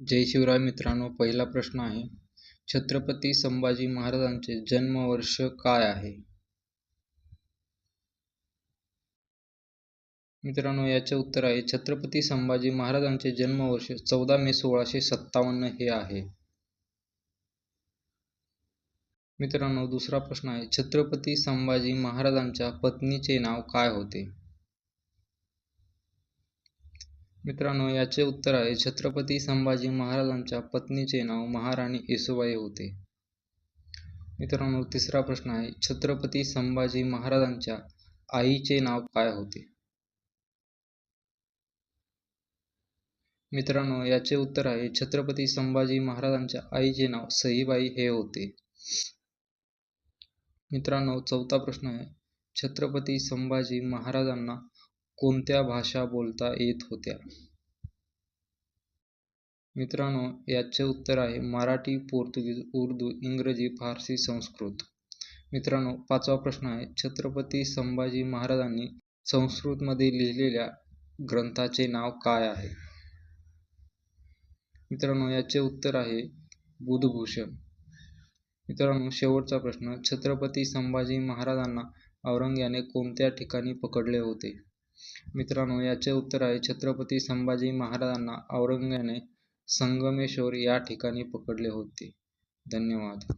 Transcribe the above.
जय शिवराय मित्रांनो पहिला प्रश्न आहे छत्रपती संभाजी महाराजांचे जन्मवर्ष काय आहे? मित्रांनो याचे उत्तर आहे छत्रपती संभाजी महाराजांचे जन्मवर्ष चौदा मे सोळाशे सत्तावन्न हे आहे. मित्रांनो दुसरा प्रश्न आहे छत्रपती संभाजी महाराजांच्या पत्नीचे नाव काय होते? मित्रांनो याचे उत्तर आहे छत्रपती संभाजी महाराजांच्या पत्नीचे नाव महाराणी येसुबाई होते. मित्रांनो तिसरा प्रश्न आहे छत्रपती संभाजी महाराजांच्या आईचे नाव काय होते? मित्रांनो याचे उत्तर आहे छत्रपती संभाजी महाराजांच्या आईचे नाव सईबाई हे होते. मित्रांनो चौथा प्रश्न आहे छत्रपती संभाजी महाराजांना कोणत्या भाषा बोलता येत होत्या? मित्रांनो याचे उत्तर आहे मराठी पोर्तुगीज उर्दू इंग्रजी फारसी संस्कृत. मित्रांनो पाचवा प्रश्न आहे छत्रपती संभाजी महाराजांनी संस्कृतमध्ये लिहिलेल्या ग्रंथाचे नाव काय आहे? मित्रांनो याचे उत्तर आहे बुधभूषण. मित्रांनो शेवटचा प्रश्न छत्रपती संभाजी महाराजांना औरंग्याने कोणत्या ठिकाणी पकडले होते? मित्रांनो याचे उत्तर आहे छत्रपती संभाजी महाराजांना औरंग्याने संगमेश्वर या ठिकाणी पकडले होते. धन्यवाद.